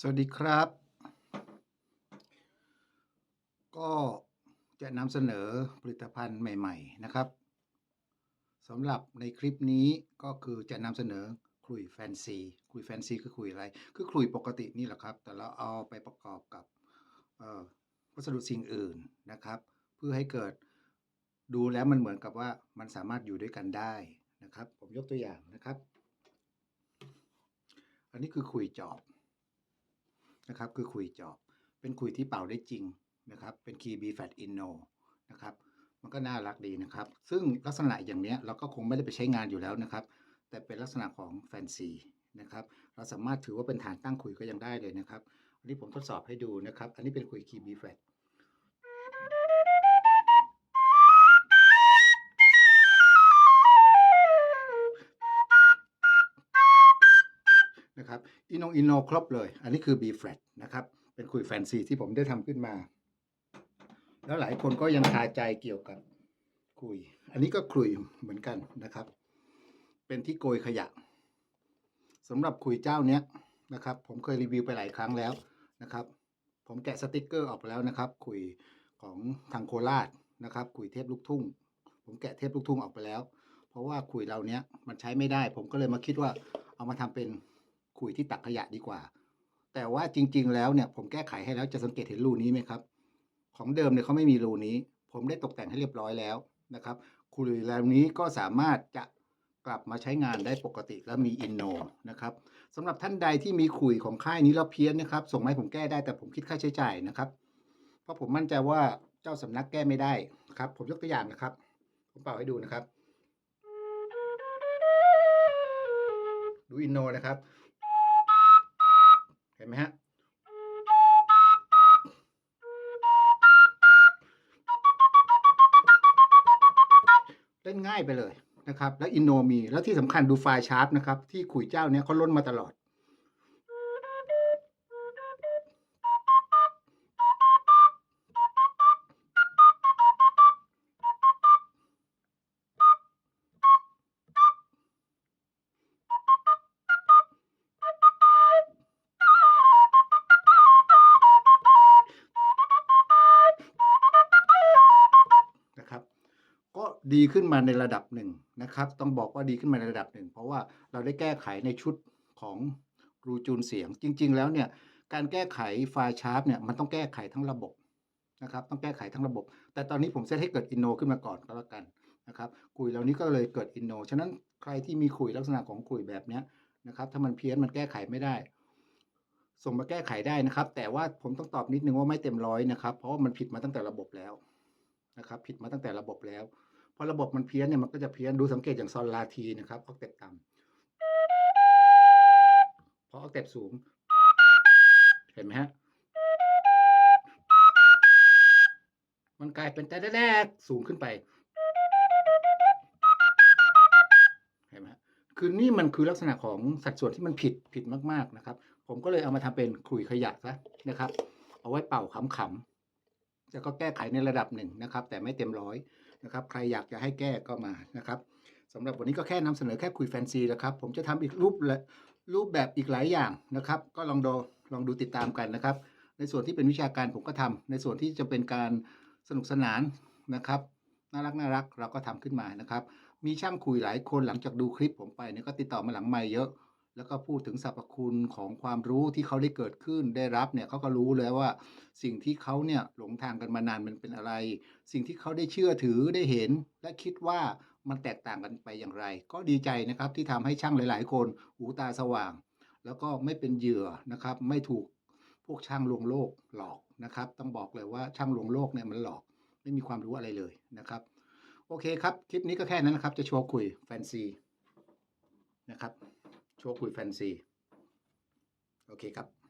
สวัสดีครับ ก็จะนำเสนอผลิตภัณฑ์ใหม่ ๆ นะครับสำหรับในคลิปนี้ก็คือจะนำเสนอขลุ่ยแฟนซีขลุ่ยแฟนซีคือขลุ่ยอะไร คือขลุ่ยปกตินี่แหละครับ แต่เราเอาไปประกอบกับวัสดุสิ่งอื่นนะครับ เพื่อให้เกิดดูแล้วมันเหมือนกับว่ามันสามารถอยู่ด้วยกันได้นะครับ ผมยกตัวอย่างนะครับ อันนี้คือขลุ่ยจอบ นะครับคือคุยจอบ เป็นคุยที่เป่าได้จริงนะครับเป็นคีย์บีแฟตอินโนนะครับมันก็น่ารักดีนะครับ ซึ่งลักษณะอย่างเนี้ยเราก็คงไม่ได้ไปใช้งานอยู่แล้วนะครับ แต่เป็นลักษณะของแฟนซีนะครับเราสามารถถือว่าเป็นฐานตั้งคุยก็ยังได้เลยนะครับอันนี้ผมทดสอบให้ดูนะครับ อันนี้เป็นคุยคีย์บีแอินโนอินโนครบเลย อันนี้คือ B flat นะครับ เป็นคุยแฟนซีที่ผมได้ทำขึ้นมา แล้วหลายคนก็ยังคาใจเกี่ยวกับคุย อันนี้ก็คุยเหมือนกันนะครับ เป็นที่โกยขยะสำหรับคุยเจ้าเนี้ยนะครับ ผมเคยรีวิวไปหลายครั้งแล้วนะครับ ผมแกะสติกเกอร์ออกไปแล้วนะครับ คุยของทางโคราชนะครับคุยเทพลูกทุ่ง ผมแกะเทพลูกทุ่งออกไปแล้ว เพราะว่าคุยเราเนี้ยมันใช้ไม่ได้ ผมก็เลยมาคิดว่าเอามาทำเป็น คุยที่ตักขยะดีกว่า แต่ว่าจริง ๆ แล้วเนี่ยผมแก้ไขให้แล้วจะสังเกตเห็นรูนี้ไหมครับ ของเดิมเนี่ยเขาไม่มีรูนี้ ผมได้ตกแต่งให้เรียบร้อยแล้วนะครับคุยแล้วนี้ก็สามารถจะกลับมาใช้งานได้ปกติและมีอินโนนะครับสำหรับท่านใดที่มีคุยของค่ายนี้แล้วเพี้ยนนะครับ ส่งมาให้ผมแก้ได้แต่ผมคิดค่าใช้จ่ายนะครับ เพราะผมมั่นใจว่าเจ้าสำนักแก้ไม่ได้ครับ ผมยกตัวอย่างนะครับ ผมเป่าให้ดูนะครับ ดูอินโนนะครับ ห็นไหมฮะเล่นง่ายไปเลยนะครับ แล้วอินโนมี แล้วที่สำคัญดูไฟล์ชาร์ปนะครับ ที่ขุยเจ้าเนี้ยเขาล้นมาตลอด ดีขึ้นมาในระดับหนึ่งนะครับ ต้องบอกว่าดีขึ้นมาในระดับหนึ่ง เพราะว่าเราได้แก้ไขในชุดของรูจูนเสียง จริง ๆ แล้วเนี่ยการแก้ไขไฟล์ชาร์ปเนี่ยมันต้องแก้ไขทั้งระบบนะครับ ต้องแก้ไขทั้งระบบ แต่ตอนนี้ผมเซตให้เกิดอินโนขึ้นมาก่อนก็แล้วกันนะครับคุยเหล่านี้ก็เลยเกิดอินโนฉะนั้นใครที่มีคุยลักษณะของคุยแบบเนี้ยนะครับ ถ้ามันเพี้ยนมันแก้ไขไม่ได้ ส่งมาแก้ไขได้นะครับ แต่ว่าผมต้องตอบนิดนึงว่าไม่เต็มร้อยนะครับ เพราะว่ามันผิดมาตั้งแต่ระบบแล้วนะครับ ผิดมาตั้งแต่ระบบแล้ว พอระบบมันเพี้ยนเนี่ยมันก็จะเพี้ยนดูสังเกตอย่างซอนลาทีนะครับออกเต็ปต่ำพอออกเต็ปสูง เห็นไหมฮะมันกลายเป็นแต่แรกสูงขึ้นไปเห็นไหมฮะคือนี่มันคือลักษณะของสัดส่วนที่มันผิดผิดมากๆนะครับ ผมก็เลยเอามาทำเป็นขลุ่ยขยะซะนะครับ เอาไว้เป่าขำๆแล้วก็แก้ไขในระดับหนึ่งนะครับ แต่ไม่เต็มร้อย นะครับ ใครอยากจะให้แก้ก็มานะครับสำหรับวันนี้ก็แค่นำเสนอแค่คุยแฟนซีนะครับ ผมจะทำอีกรูปและรูปแบบอีกหลายอย่างนะครับ ก็ลองดูลองดูติดตามกันนะครับ ในส่วนที่เป็นวิชาการผมก็ทำในส่วนที่จะเป็นการสนุกสนานนะครับน่ารักน่ารักเราก็ทำขึ้นมานะครับ มีช่างคุยหลายคนหลังจากดูคลิปผมไปเนี่ยก็ติดต่อมาหลังไม่เยอะ แล้วก็พูดถึงสรรพคุณของความรู้ที่เขาได้เกิดขึ้นได้รับเนี่ยเขาก็รู้แล้วว่า สิ่งที่เขาเนี่ยหลงทางกันมานานมันเป็นอะไร สิ่งที่เขาได้เชื่อถือได้เห็น และคิดว่ามันแตกต่างกันไปอย่างไร ก็ดีใจนะครับที่ทำให้ช่างหลาย ๆ คนหูตาสว่าง แล้วก็ไม่เป็นเหยื่อนะครับ ไม่ถูกพวกช่างลวงโลกหลอกนะครับ ต้องบอกเลยว่าช่างลวงโลกเนี่ยมันหลอก ไม่มีความรู้อะไรเลยนะครับ โอเคครับ คลิปนี้ก็แค่นั้นนะครับ จะโชว์คุยแฟนซีนะครับ โชว์คุยแฟนซี โอเคครับ